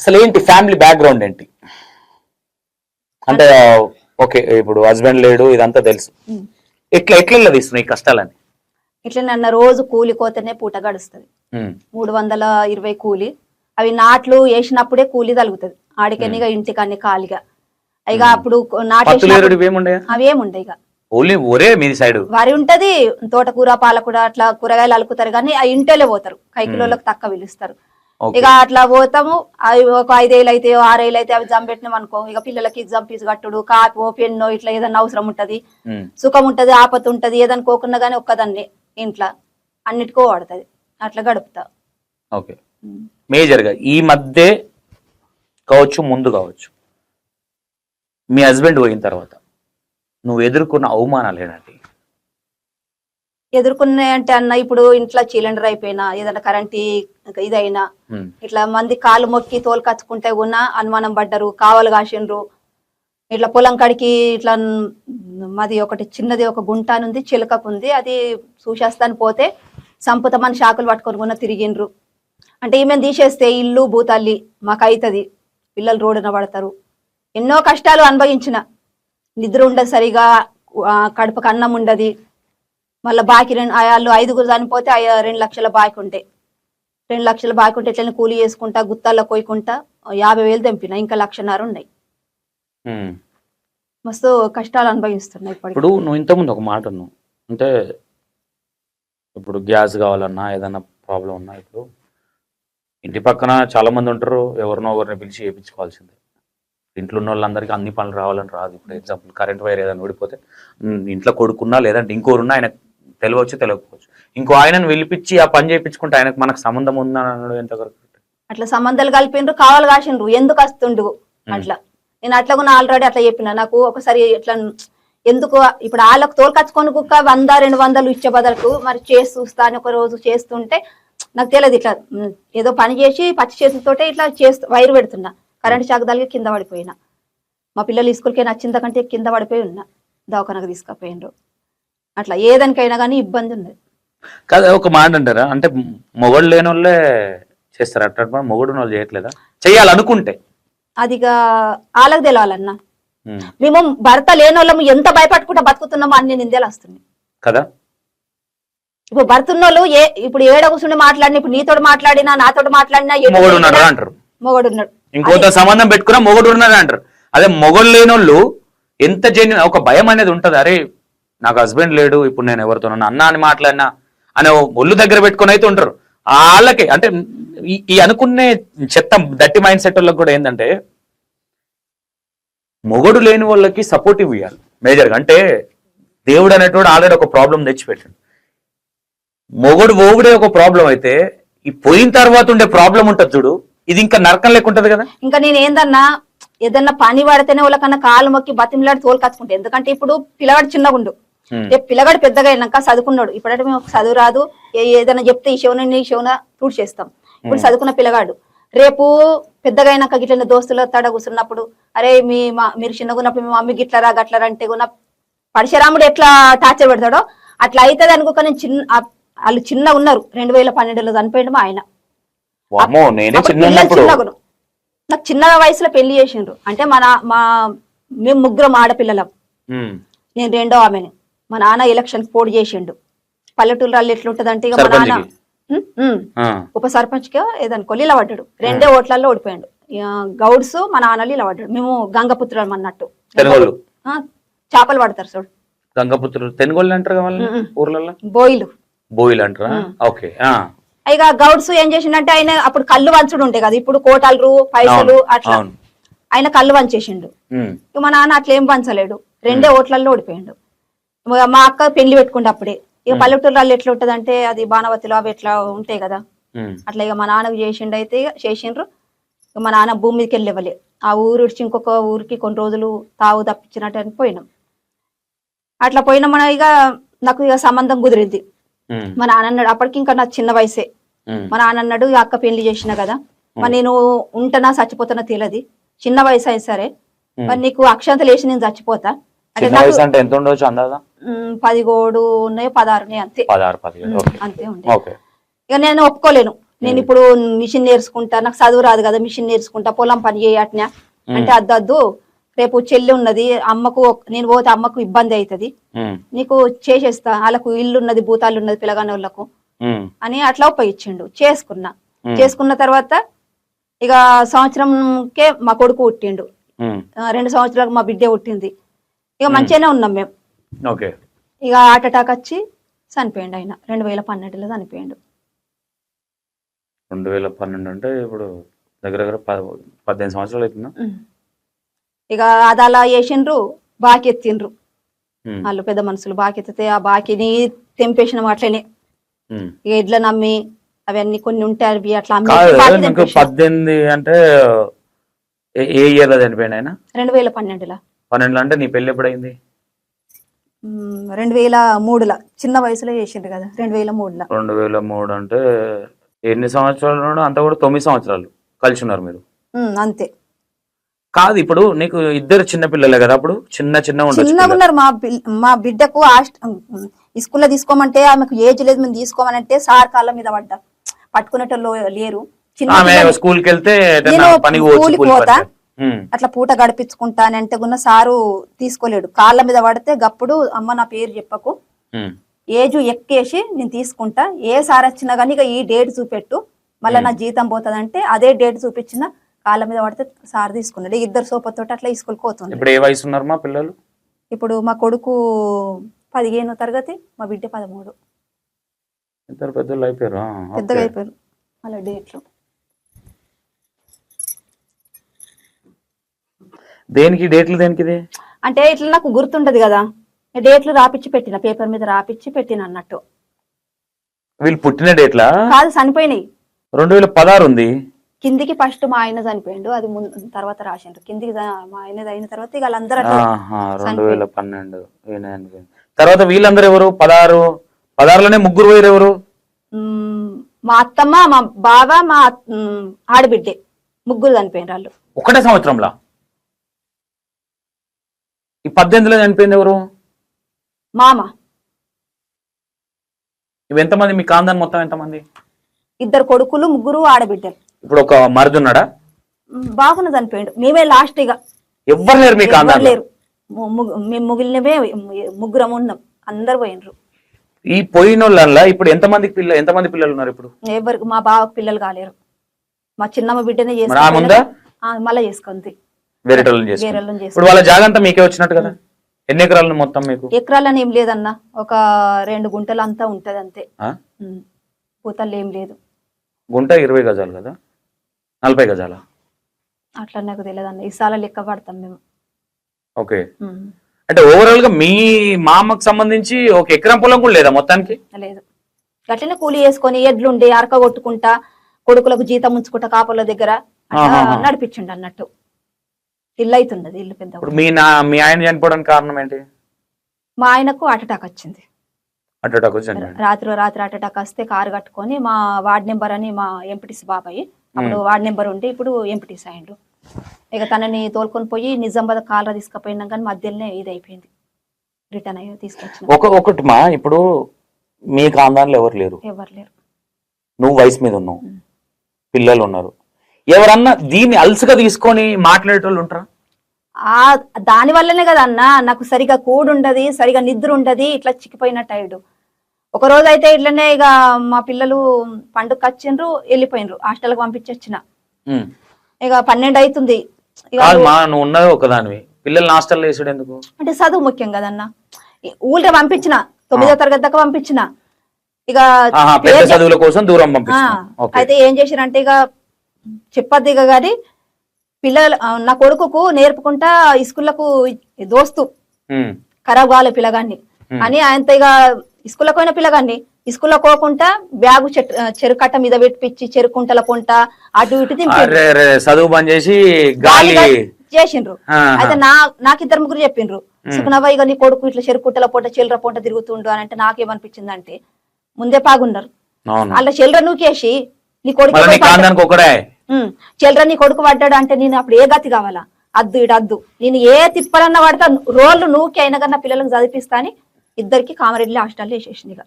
అసలు ఏంటి family background ఏంటి? అంటే ఓకే ఇప్పుడు హస్బెండ్ లేడు ఇదంతా తెలుసు. ఎట్లా ఎట్లా తీస్తున్నాయి ఈ కష్టాలని ఇట్లా నన్న రోజు కూలి కోతనే పూట గడుస్తుంది. మూడు వందల ఇరవై కూలి. అవి నాట్లు వేసినప్పుడే కూలి తలుగుతుంది. ఆడికనిగా ఇంటికన్ని ఖాళీగా ఇక అప్పుడు ఏముండే అవి ఏముండే ఇక. ఓన్లీ ఒరే మీది సైడ్? వరి ఉంటది తోటకూర పాలకూర అట్లా కూరగాయలు అలుకుతారు కానీ ఆ ఇంటోలే పోతారు. కైకిలోళ్ళకి తక్కువ పిలుస్తారు. ఇక అట్లా పోతాము. అవి ఒక ఐదేళ్ళు అయితే ఆరేళ్ళు అయితే అవి జంప్ పెట్టినాం అనుకో ఇక పిల్లలకి ఎగ్జామ్ ఫీజు కట్టుడు కాపో పెన్నో ఇట్లా ఏదన్నా అవసరం ఉంటది. సుఖం ఉంటది ఆపత ఉంటది ఏదన్నా కోకున్నా గానీ ఒక్కదాన్ని ఇంట్లో. అన్నిటికో వాడుతుంది. అట్లా గడుపుతా. ఓకే. మేజర్గా ఈ మధ్య కావచ్చు ముందు కావచ్చు. మీ హస్బెండ్ పోయిన తర్వాత నువ్వు ఎదుర్కొన్న అవమానాలు ఏంటంటే ఎదుర్కొన్నాయి అంటే అన్న ఇప్పుడు ఇంట్లో సిలిండర్ అయిపోయినా ఏదైనా కరెంట్ ఇదైనా ఇట్లా మంది కాలు మొక్కి తోలు కచ్చుకుంటే ఉన్న అనుమానం పడ్డరు కావలు కాసిండ్రు. ఇట్లా పొలం కాడికి ఇట్లా మాది ఒకటి చిన్నది ఒక గుంట ఉంది చిలకకుంది. అది చూసేస్తాను పోతే సంపుతమని శాకులు పట్టుకొని కూడా తిరిగిండ్రు. అంటే ఈమె తీసేస్తే ఇల్లు భూతల్లి మాకు అవుతుంది పిల్లలు రోడ్డున పడతారు. ఎన్నో కష్టాలు అనుభవించిన. నిద్ర ఉండదు సరిగా కడుపుకు అన్నం ఉండదు. మళ్ళీ బాకీ రెండు వాళ్ళు ఐదుగురు చనిపోతే రెండు లక్షల బాకీ ఉంటాయి రెండు లక్షల బాకీ ఉంటే ఎట్లయినా కూలీ చేసుకుంటా గుత్తాల్లో కోయకుంటా యాభై వేలు తెంపిన ఇంకా లక్షన్నర ఉన్నాయి. మస్తు కష్టాలు అనుభవిస్తున్నాయి ఇప్పుడు నువ్వు ఇంతకుముందు ఒక మాట ఉన్నావు అంటే ఇప్పుడు గ్యాస్ కావాలన్నా ఏదైనా ప్రాబ్లం ఉన్నా ఇప్పుడు ఇంటి పక్కన చాలా మంది ఉంటారు ఎవరినో ఒకరిని పిలిచి చేయించుకోవాల్సిందే ఇంట్లో ఉన్న వాళ్ళందరికీ అన్ని పనులు రావాలని రాదు. ఇప్పుడు ఎగ్జాంపుల్ కరెంట్ వైర్ ఏదైనా ఊడిపోతే ఉమ్, ఇంట్లో కొడుకున్నా లేదంటే ఇంకోరున్నా ఆయన తెలియవచ్చు తెలియకపోవచ్చు. ఇంకో ఆయనను పిలిపించి ఆ పని చేయించుకుంటే ఆయనకు మనకు సంబంధం ఉందా అనడం ఎంత కరెక్ట్ అట్లా సంబంధాలు కలిపిండ్రు కావాలి కాసిండ్రు ఎందుకు వస్తుండు? అట్లా. నేను అట్లా కూడా ఆల్రెడీ అట్లా చెప్పిన నాకు ఒకసారి ఇట్లా ఎందుకు ఇప్పుడు వాళ్ళకు తోలుకచ్చుకొని కుక్క వంద రెండు వందలు ఇచ్చే బదులకు మరి చేసి చూస్తా అని ఒక రోజు చేస్తుంటే నాకు తెలియదు ఇట్లా ఏదో పని చేసి పచ్చి చేతులతోటే ఇట్లా చేస్తూ వైరు పెడుతున్నా. కరెంట్ షాక్ తగిలి కింద పడిపోయినా. మా పిల్లలు స్కూల్కి నచ్చింద కంటే కింద పడిపోయి ఉన్నా. దవాఖానకు తీసుకుపోయినరు అట్లా ఏదానికైనా కానీ ఇబ్బంది ఉన్నది కాదు ఒక మాట అంటారా? అంటే మొగడు లేని వాళ్ళే చేస్తారు అట్లా మొగడు వాళ్ళు చేయట్లేదా? చెయ్యాలనుకుంటే. అదిగా వాళ్ళకి తెలవాలన్నా. మేము భర్త లేని వాళ్ళము ఎంత భయపట్టుకుంటా బతుకుతున్నామో అన్ని నిందలు వస్తున్నాయి కదా? ఇప్పుడు భర్త ఉన్నోళ్ళు ఏ ఇప్పుడు ఏడ కూర్చుని మాట్లాడిన ఇప్పుడు నీతోటి మాట్లాడినా నాతోటి మాట్లాడినా మొగడు ఉన్నాడు అంటారు. మొగడు ఉన్నాడు. ఇంకోతో సంబంధం పెట్టుకున్నా మొగడు ఉన్నాడు అంటారు. అదే మొగడు లేనోళ్ళు ఎంత జెన్యున్ ఒక భయం అనేది ఉంటది. అరే నాకు హస్బెండ్ లేడు ఇప్పుడు నేను ఎవరితో అన్న అని మాట్లాడినా అనే ఒళ్ళు దగ్గర పెట్టుకొని అయితే ఉంటారు. వాళ్ళకి అంటే ఈ- అనుకునే చెత్త దట్టి మైండ్ సెట్ వాళ్ళకి కూడా ఏంటంటే మొగడు లేని వాళ్ళకి సపోర్టివ్ ఇవ్వాలి మేజర్గా అంటే దేవుడు అనేటువంటి ఆల్రెడీ ఒక ప్రాబ్లం తెచ్చిపెట్టాడు. మొగడు ఓగుడే ఒక ప్రాబ్లం అయితే ఈ పోయిన తర్వాత ఉండే ప్రాబ్లం ఉంటుంది చూడు ఇది ఇంకా నరకం లేకుంటది కదా. ఇంకా నేను ఏందన్నా ఏదన్నా పని వాడితేనే వాళ్ళకన్నా కాలు మొక్కి బతిమిలాడి తోలు కచ్చుకుంటే ఎందుకంటే ఇప్పుడు పిల్లవాడు చిన్నగుండు. రేపు పిల్లగాడు పెద్దగా అయినాక చదువుకున్నాడు. ఇప్పుడంటే మేము చదువు రాదు. ఏదైనా చెప్తే ఈ శివన నీ శివన తూడు చేస్తాం. ఇప్పుడు చదువుకున్న పిల్లగాడు. రేపు పెద్దగా అయినాక గిట్ల దోస్తుల తడ కూర్చున్నప్పుడు అరే మీ మా మీరు చిన్నగా ఉన్నప్పుడు మీ మమ్మీ గిట్లరా గట్లరా అంటే కూడా పరశురాముడు ఎట్లా టార్చర్ పెడతాడో అట్లా అవుతుంది అనుకోక నేను చిన్న వాళ్ళు చిన్న ఉన్నారు. రెండు వేల పన్నెండులో చనిపోయాడు మా ఆయన. నాకు చిన్న వయసులో పెళ్ళి చేసిండ్రు. అంటే మన మా మేము ముగ్గురం ఆడపిల్లలం. ఉమ్, నేను రెండో ఆమెని. మా నాన్న ఎలక్షన్ పోటీ చేసిండు. పల్లెటూరు వాళ్ళు ఎట్లుంటదంటే ఇక మా నాన్న ఉప సర్పంచ్గా ఏదనుకో ఇలా పడ్డాడు రెండే ఓట్లలో ఓడిపోయాడు. గౌడ్స్ మా నాన్నలు ఇలా పడ్డాడు మేము గంగపుత్రులం అన్నట్టు చేపలు పడతారు చూడు. గంగపుత్రులు తెనుగోళ్ళు అంటారు ఊర్లలో బోయిలు. బోయిలు అంటారా? ఓకే ఇక గౌడ్స్ ఏం చేసిండంటే ఆయన అప్పుడు కళ్ళు వంచుడు ఉంటాయి కదా ఇప్పుడు కోటాలు పైసలు అట్లా. ఆయన కళ్ళు వంచేసిండు. మా నాన్న అట్లా ఏం పంచలేడు రెండే ఓట్లలో ఓడిపోయిండు. మా అక్క పెళ్ళి పెట్టుకుంటే అప్పుడే ఇక పల్లెటూరులో ఎట్లా ఉంటది అంటే అది బాణవతిలో అవి ఎట్లా ఉంటాయి కదా. అట్లా ఇక మా నాన్నకు చేసిండు అయితే ఇక చేసిండ్రు. ఇక మా నాన్న భూమి మీదకి వెళ్ళి ఇవ్వలే ఆ ఊరు విడిచి ఇంకొక ఊరికి కొన్ని రోజులు తావు తప్పించినట్టు అని పోయినాం. అట్లా పోయినా మన ఇక నాకు ఇక సంబంధం కుదిరింది. మా నాన్న అన్నాడు అప్పటికి ఇంకా నాకు చిన్న వయసే. మా నాన్న అన్నాడు "ఈ అక్క పెళ్ళి చేసిన కదా. మరి నేను ఉంటనా చచ్చిపోతానా తెలియదు చిన్న వయసు అయినా సరే మరి నీకు అక్షంతలు వేసి నేను చచ్చిపోతా. అంటే ఎంత అందాదా ఉమ్, పదిగోడు ఉన్నాయో పదహారు ఉన్నాయి అంతే. పదహారు పదిహేడు ఓకే. అంతే ఉండే ఓకే. ఇక నేను ఒప్పుకోలేను. నేను ఇప్పుడు మిషన్ నేర్చుకుంటా నాకు చదువు రాదు కదా మిషన్ నేర్చుకుంటా పొలం పని చేయట్నా అంటే అద్దద్దు రేపు చెల్లి ఉన్నది అమ్మకు నేను పోతే అమ్మకు ఇబ్బంది అవుతుంది నీకు చేసేస్తా వాళ్ళకు ఇల్లు ఉన్నది భూతాలు ఉన్నది పిల్లగాని వాళ్ళకు. ఉమ్, అని అట్లా ఉపయోగించిండు చేసుకున్నా. చేసుకున్న తర్వాత ఇక సంవత్సరంకే మా కొడుకు పుట్టిండు. రెండు సంవత్సరాలకు మా బిడ్డ పుట్టింది. ఇక మంచిగానే ఉన్నాం మేము. ఓకే. ఇక హార్ట్ అటాక్ వచ్చి చనిపోయిండు ఆయన. రెండు వేల పన్నెండులో చనిపోయిండు. రెండు వేల పన్నెండు అంటే ఇప్పుడు దగ్గర దగ్గర పద్దెనిమిది సంవత్సరాలు అవుతుందా. ఇక అది అలా చేసిండ్రు బాకి ఎత్తిండ్రు వాళ్ళు పెద్ద మనుషులు బాకి ఎత్తితే ఆ బాకిని తెంపేసిన అట్లనే. ఇక ఇట్లా నమ్మి అవన్నీ కొన్ని ఉంటాయి అట్లా అమ్మి. పద్దెనిమిది అంటే ఏ- ఇయర్లో చనిపోయింది ఆయన? రెండు వేల పన్నెండులో. పన్నెండులో అంటే నీ పెళ్ళి ఎప్పుడైంది రెండు వేల మూడులో చిన్న వయసులో చేసిండ్రు కదా రెండు వేల మూడులో రెండు వేల మూడు అంటే ఎన్ని సంవత్సరాలు? అంతా కూడా తొమ్మిది సంవత్సరాలు కలిసి ఉన్నారు మీరు ఉమ్, అంతే కాదు ఇప్పుడు నీకు ఇద్దరు చిన్న పిల్లలే కదా అప్పుడు చిన్న చిన్న ఉండొచ్చు చిన్నగా పిల్లలు. ఉన్నారు మా మా బిడ్డకు హాస్ట్ స్కూల్లో తీసుకోమంటే ఆమెకు ఏజ్ లేదు మేము తీసుకోమనంటే సార్ కాళ్ళ మీద పడ్డా పట్టుకునేటోళ్ళు లేరు చిన్న ఆమె పిల్లలు. స్కూల్కి వెళ్తే ఏదైనా నేను పనికి పోవచ్చు కూలికి కూలి పోతా. అట్లా పూట గడిపించుకుంటా అని అంటే గున్న సారు తీసుకోలేడు. కాళ్ళ మీద పడితే గప్పుడు అమ్మ నా పేరు చెప్పకు. ఏజ్ ఎక్కేసి నేను తీసుకుంటా. ఏ సార్ వచ్చినా కానీ ఇక ఈ డేట్ చూపెట్టు. మళ్ళీ నా జీతం పోతుందంటే అదే డేట్ చూపించిన కాళ్ళ మీద పడితే సార్ తీసుకున్నాడు. ఇద్దరు సోపతోటి అట్లా స్కూల్కి పోతుంది ఇప్పుడు ఏ వయసు ఉన్నారు మా పిల్లలు? ఇప్పుడు మా కొడుకు పదిహేను తరగతి మా బిడ్డ పదమూడు. ఇద్దరు పెద్దలు అయిపోయారు? పెద్దగా. అయిపోయారు. అలా డేట్లు. దేనికి డేట్లు దేనికి అంటే ఇట్లా నాకు గుర్తుంటది కదా. డేట్లు రాపిచ్చి పెట్టిన పేపర్ మీద రాపిచ్చి పెట్టిన అన్నట్టు. వీళ్ళు పుట్టిన డేట్లా? కాదు చనిపోయినాయి. రెండు వేల పదహారు ఉంది. కిందికి ఫస్ట్ మా ఆయన చనిపోయిండు అది తర్వాత రాసిండ్రు కిందికి మా ఆయన అయిన తర్వాత ఇక వాళ్ళందరూ రెండు వేల పన్నెండు. తర్వాత వీళ్ళందరూ ఎవరు? పదహారు పదహారులోనే ముగ్గురు పోయారు ఎవరు? మా అత్తమ్మ మా బావ మా ఆడబిడ్డే. ముగ్గురు చనిపోయిన వాళ్ళు. ఒకటే సంవత్సరంలో? ఈ పద్దెనిమిదిలో చనిపోయింది ఎవరు? మామ. ఇవి ఎంతమంది? మీ కాందాన్ మొత్తం ఎంతమంది? ఇద్దరు కొడుకులు ముగ్గురు ఆడబిడ్డలు. ఇప్పుడు ఒక మరిది ఉన్నాడా? బాగున్న చనిపోయిండు. మేమే లాస్ట్ ఇక. ఎవ్వరు లేరు మీ లేరు. ము- ము- మేము ముగిలినవే ముగ్గురం ఉన్నాం. అందరు పోయినరు ఈ పోయిన వాళ్ళ ఇప్పుడు ఎంతమందికి పిల్ల ఎంతమంది పిల్లలు ఉన్నారు ఇప్పుడు? ఎవరికి మా బావకు పిల్లలు కాలేరు. మా చిన్నమ్మ బిడ్డనే మరి ఆమె ఉందా? చేసుకుంది మళ్ళీ చేసుకుంది వేరే వాళ్ళని చేసి వేరే వాళ్ళని ఇప్పుడు వాళ్ళ జాగా అంతా మీకే వచ్చినట్టు కదా? ఎన్ని ఎకరాలు మొత్తం మీకు? ఎకరాలని ఏం లేదన్న. ఒక రెండు గుంటలు అంతా ఉంటది అంతే ఆ? పూతలు ఏం లేదు. గుంట ఇరవై గజాలు కదా? నలభై గజాల? అట్లా నాకు తెలియదు అన్న ఇసాల లెక్క పడతాం మేము. ఓకే. ఉమ్. అంటే ఓవరాల్గా మీ మామకు సంబంధించి ఒక ఎకరం పొలం కూడా లేదా మొత్తానికి? లేదు. అట్లనే కూలి చేసుకొని ఎడ్లుండి అరక కొట్టుకుంటా కొడుకులకు జీతం ఉంచుకుంటా కాపుల దగ్గర అట్లా ఆహాహా. నడిపించిండు అన్నట్టు. ఇల్లు అవుతున్నది ఇల్లు పెద్ద ఇప్పుడు మీ నా మీ ఆయన చనిపోవడానికి కారణం ఏంటి? మా ఆయనకు హార్ట్ అటాక్ వచ్చింది. అటు రాత్రి రాత్రి హార్ట్ అటాక్ వస్తే కారు కట్టుకొని మా వార్డ్ నెంబర్ అని మా ఎంపీటీసీ బాబాయ్ అప్పుడు వార్డ్ నెంబర్ ఉండి ఇప్పుడు ఎంపీటీసీ అయిండు ఇక తనని తోలుకొని పోయి నిజామాబాద్ కాలరా తీసుకుపోయినాం కానీ మధ్యలోనే ఇది అయిపోయింది. రిటర్న్ అయ్యి తీసుకొచ్చిన. ఒక ఒకటి మా ఇప్పుడు మీ కాందాన్లో ఎవరు లేరు? ఎవరు లేరు. నువ్వు వయసు మీద ఉన్నావు. పిల్లలు ఉన్నారు. ఎవరన్నా దీన్ని అలసుగా తీసుకొని మాట్లాడేటోళ్ళు ఉంటారా? ఆ దాని వల్లనే కదా అన్న. నాకు సరిగా కూడు ఉండదు సరిగా నిద్ర ఉండదు ఇట్లా చిక్కిపోయినట్టు అయ్యాడు ఒక రోజు అయితే ఇట్లనే ఇక మా పిల్లలు పండుగ వచ్చిండ్రు వెళ్ళిపోయినరు హాస్టల్కి పంపించొచ్చిన. ఇక పన్నెండు అవుతుంది నువ్వు ఉన్నది ఒకదానివి. పిల్లల్ని హాస్టల్లో వేసాడు ఎందుకు? అంటే చదువు ముఖ్యం కదన్న ఊళ్ళో పంపించిన తొమ్మిదో తరగతి దాకా పంపించిన. ఇక చదువుల కోసం దూరం అయితే ఏం చేసిరంటే ఇక చెప్పద్దు ఇక గాని పిల్లలు నా కొడుకుకు నేర్పుకుంటా ఈ స్కూళ్ళకు దోస్తు. ఖరాబ్ కాలే పిల్లగాన్ని. అని ఆయనతో ఇక ఇస్కూల్కి పోయిన పిల్లగాన్ని ఇస్కూల్లో పోకుండా బ్యాగు చెట్- చెరుకట్ట మీద పెట్టించి చెరుకుంటల పొంట అటు ఇటు చదువు బంద్ చేసి గాలి చేసిండ్రు. అయితే నా నాకు ఇద్దరు ముగ్గురు చెప్పిండ్రు. సుఖనవ్వ ఇక నీ కొడుకు ఇట్లా చెరుకుట్టల పొంట చిల్లర పొంట తిరుగుతుండు అని అంటే నాకేమనిపించింది అంటే ముందే పాగున్నారు. అలా చిల్లర నూకేసి నీ కొడుకు మళ్ళీ నీ నీ కొడుకు పడ్డాడు అంటే నేను అప్పుడు ఏ గతి కావాలా? అద్దు ఇడద్దు నేను ఏ తిప్పలన్నా పడతా రోళ్ళు నూకి అయినా కన్నా పిల్లలకు చదివిస్తా అని ఇద్దరికి కామరెడ్డి హాస్టల్లో వేసేసింది ఇక.